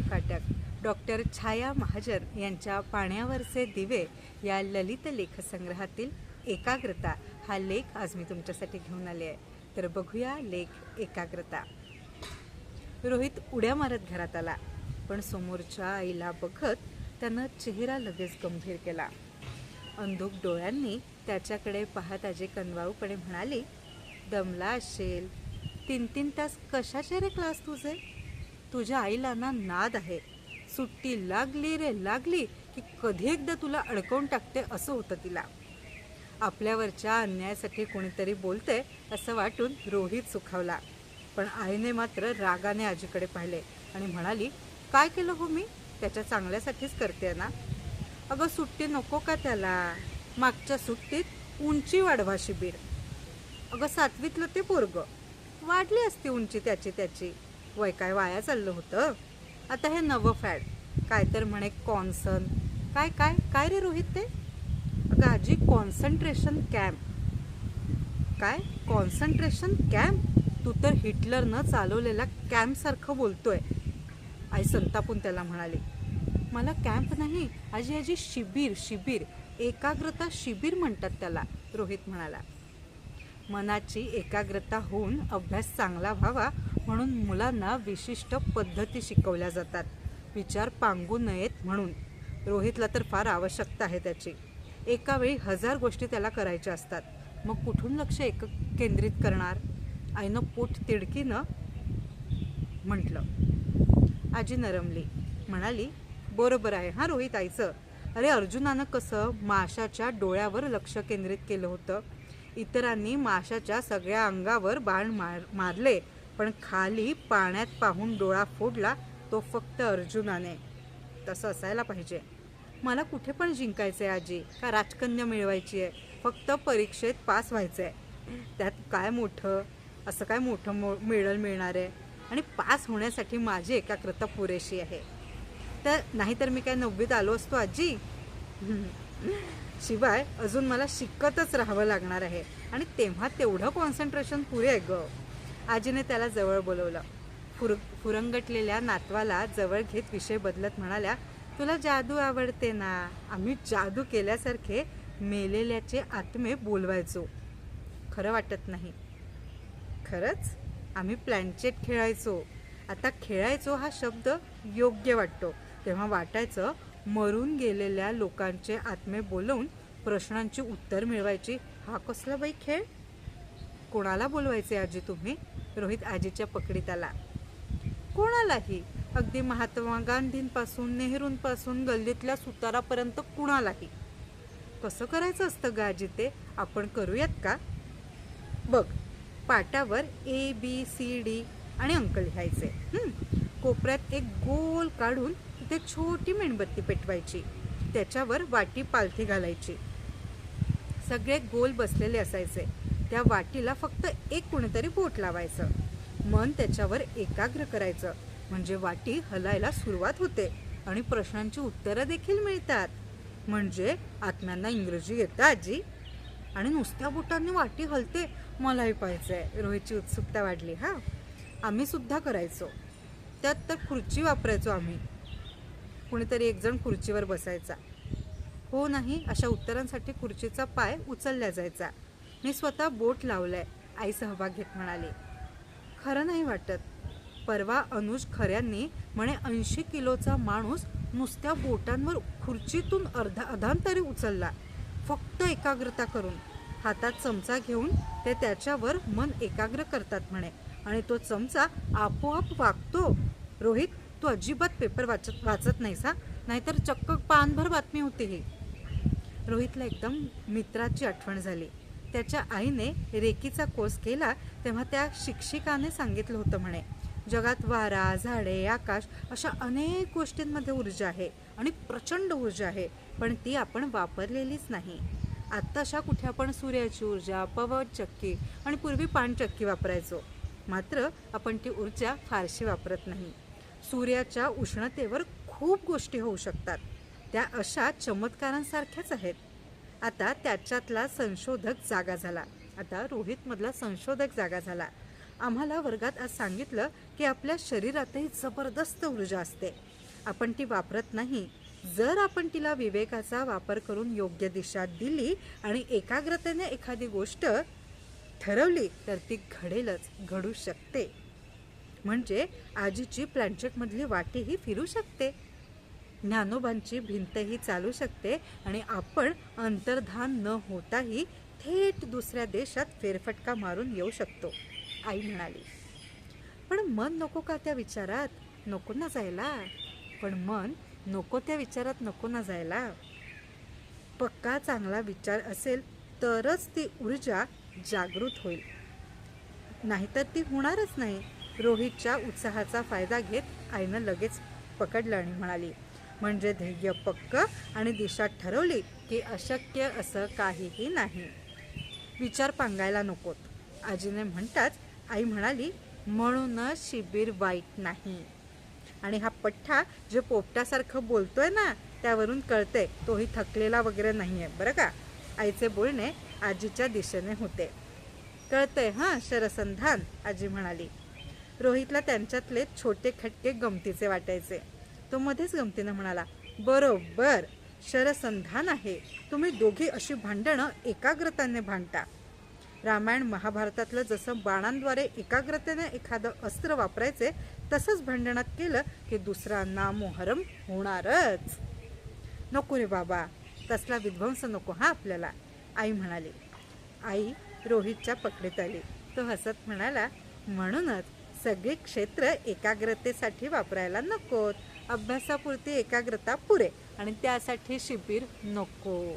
Kashi Phatak doctor Chhaya Mahajan यांच्या पाण्यावरचे दिवे या ललित लेखसंग्रहातील एकाग्रता हा लेख आज मी तुमच्यासाठी घेऊन आले आहे. तर बघूया लेख एकाग्रता. रोहित उड्या मारत घरात आला पण समोरच्या आईला बघत त्यानं चेहरा लगेच गंभीर केला. अंधुक डोळ्यांनी त्याच्याकडे पाहत आजी कनवाळूपणे म्हणाली दमला असेल. तीन तीन तास कशाचे रे क्लास तुझे? तुझ्या आईला ना नाद आहे. सुट्टी लागली रे लागली की कधी एकदा तुला अडकवून टाकते असं होतं तिला. आपल्यावरच्या अन्यायासाठी कोणीतरी बोलते असं वाटून रोहित सुखावला. पण आईने मात्र रागाने आजीकडे पाहिले आणि म्हणाली काय केलं हो मी? त्याच्या चांगल्यासाठीच करते ना. अगं सुट्टी नको का त्याला? मागच्या सुट्टीत उंची वाढवा शिबीर. अगं सातवीतलं ते पोरग. वाढली असती उंची त्याची त्याची. वय काय वाया चाललं होतं? आता हे नवं फॅड काय तर म्हणे कॉन्सन. काय काय काय रे रोहित ते? अगं आजी कॉन्सन्ट्रेशन कॅम्प काय? कॉन्सन्ट्रेशन कॅम्प तू तर हिटलरनं चालवलेला कॅम्पसारखं बोलतोय. आई संतापून त्याला म्हणाली मला कॅम्प नाही आजी आजी शिबिर शिबिर. एकाग्रता शिबिर म्हणतात त्याला रोहित म्हणाला. मनाची एकाग्रता होऊन अभ्यास चांगला व्हावा म्हणून मुलांना विशिष्ट पद्धती शिकवल्या जातात. विचार पांगू नयेत म्हणून. रोहितला तर फार आवश्यकता आहे त्याची. एका वेळी हजार गोष्टी त्याला करायच्या असतात. मग कुठून लक्ष एक केंद्रित करणार? आईनं पोट तिडकीनं म्हटलं. आजी नरमली. म्हणाली बरोबर आहे हां रोहित आईचं. अरे अर्जुनानं कसं माशाच्या डोळ्यावर लक्ष केंद्रित केलं होतं. इतरांनी माशाच्या सगळ्या अंगावर बाण मार मारले. पण खाली पाण्यात पाहून डोळा फोडला तो फक्त अर्जुनाने. तसं असायला पाहिजे. मला कुठे पण जिंकायचं आहे आजी. का राजकन्या मिळवायची आहे फक्त परीक्षेत पास व्हायचं आहे त्यात काय मोठं? असं काय मोठं मो मेडल मिळणार? आहे आणि पास होण्यासाठी माझी एकाग्रता पुरेशी आहे. तर नाहीतर मी काय नववीत आलो असतो आजी? शिवाय अजून मला शिकतच राहावं लागणार आहे. आणि तेव्हा तेवढं कॉन्सन्ट्रेशन पुरे आहे गं. आजीने त्याला जवळ बोलवलं. फुर फुरंगटलेल्या नातवाला जवळ घेत विषय बदलत म्हणाल्या तुला जादू आवडते ना? आम्ही जादू केल्यासारखे मेलेल्याचे आत्मे बोलवायचो. खरं वाटत नाही. खरंच? आम्ही प्लॅनचेट खेळायचो. आता खेळायचो हा शब्द योग्य वाटतो. तेव्हा वाटायचं मरून गेलेल्या लोकांचे आत्मे बोलवून प्रश्नांची उत्तर मिळवायची हा कसला बाई खेळ? कोणाला बोलवायचे आजी तुम्ही? रोहित आजीच्या पकडीत आला कोणालाही? अगदी महात्मा गांधींपासून नेहरूंपासून गल्लीतल्या सुतारापर्यंत कुणालाही? कसं करायचं असतं ग आजी ते? आपण करूयात का? बघ पाटावर ए बी सी डी आणि अंक लिहायचे. कोपऱ्यात एक गोल काढून तिथे छोटी मेणबत्ती पेटवायची. त्याच्यावर वाटी पालथी घालायची. सगळे गोल बसलेले असायचे. त्या वाटीला फक्त एक कुणीतरी बोट लावायचं. मन त्याच्यावर एकाग्र करायचं. म्हणजे वाटी हलायला सुरुवात होते आणि प्रश्नांची उत्तरं देखील मिळतात. म्हणजे आत्म्यांना इंग्रजी येतं आजी? आणि नुसत्या बोटांनी वाटी हलते मलाही पाहायचंय. रोहितची उत्सुकता वाढली हां? आम्ही सुद्धा करायचो. त्यात तर खुर्ची वापरायचो आम्ही. कुणीतरी एकजण खुर्चीवर बसायचा. हो नाही अशा उत्तरांसाठी खुर्चीचा पाय उचलला जायचा. मी स्वतः बोट लावलंय आई सहभाग घेत म्हणाली. खरं नाही वाटत. परवा अनुज खऱ्यांनी म्हणे ऐंशी किलोचा माणूस नुसत्या बोटांवर खुर्चीतून अर्धा अधांतरी उचलला. फक्त एकाग्रता करून हातात चमचा घेऊन ते त्याच्यावर मन एकाग्र करतात म्हणे. आणि तो चमचा आपोआप वागतो. रोहित तू अजिबात पेपर वाचत वाचत नाहीस हा? नाहीतर चक्क पानभर बातमी होती ही. रोहितला एकदम मित्राची आठवण झाली. त्याच्या आईने रेकीचा कोर्स केला तेव्हा त्या शिक्षिकाने सांगितलं होतं म्हणे जगात वारा झाडे आकाश अशा अनेक गोष्टींमध्ये ऊर्जा आहे आणि प्रचंड ऊर्जा आहे पण ती आपण वापरलेलीच नाही. आत्ताशा कुठे आपण सूर्याची ऊर्जा पवन चक्की आणि पूर्वी पाणचक्की वापरायचो. मात्र आपण ती ऊर्जा फारशी वापरत नाही. सूर्याच्या उष्णतेवर खूप गोष्टी होऊ शकतात. त्या अशा चमत्कारांसारख्याच आहेत. आता त्याच्यातला संशोधक जागा झाला. आता रोहितमधला संशोधक जागा झाला. आम्हाला वर्गात आज सांगितलं की आपल्या शरीरातही जबरदस्त ऊर्जा असते. आपण ती वापरत नाही. जर आपण तिला विवेकाचा वापर करून योग्य दिशा दिली आणि एकाग्रतेने एखादी गोष्ट ठरवली तर ती घडेलच घडू शकते. म्हणजे आजीची प्लॅनचेटमधली वाटेही फिरू शकते. ज्ञानोबांची भिंतही चालू शकते आणि आपण अंतर्धान न होताही थेट दुसऱ्या देशात फेरफटका मारून येऊ शकतो आई म्हणाली. पण मन नको का त्या विचारात? नको ना जायला. पण मन नको त्या विचारात नको ना जायला. पक्का चांगला विचार असेल तरच ती ऊर्जा जागृत होईल. नाहीतर ती होणारच नाही. रोहितच्या उत्साहाचा फायदा घेत आईनं लगेच पकडलं आणि म्हणाली म्हणजे ध्येय पक्क आणि दिशा ठरवली की अशक्य असं काहीही नाही. विचार पांगायला नकोत. आजीने म्हणताच आई म्हणाली म्हणूनच शिबिर वाईट नाही. आणि हा पठ्ठा जे पोपटासारखं बोलतोय ना त्यावरून कळतंय तोही थकलेला वगैरे नाही आहे बरं का? आईचे बोलणे आजीच्या दिशेने होते. कळतंय हां शरसंधान आजी म्हणाली. रोहितला त्यांच्यातले छोटे खटके गमतीचे वाटायचे. तो मध्येच गमतीनं म्हणाला बरोबर शरसंधान आहे. तुम्ही दोघी अशी भांडणं एकाग्रताने भांडता. रामायण महाभारतातलं जसं बाणांद्वारे एकाग्रतेने एखादं अस्त्र वापरायचे तसंच भांडणात केलं की दुसरा नामोहरम होणारच. नको रे बाबा तसला विध्वंस नको हा आपल्याला आई म्हणाली. आई रोहितच्या पकडीत आली. तो हसत म्हणाला म्हणूनच सगळे क्षेत्र एकाग्रतेसाठी वापरायला नकोत. अभ्यासापुरती एकाग्रता पुरे. आणि त्यासाठी शिबिर नको.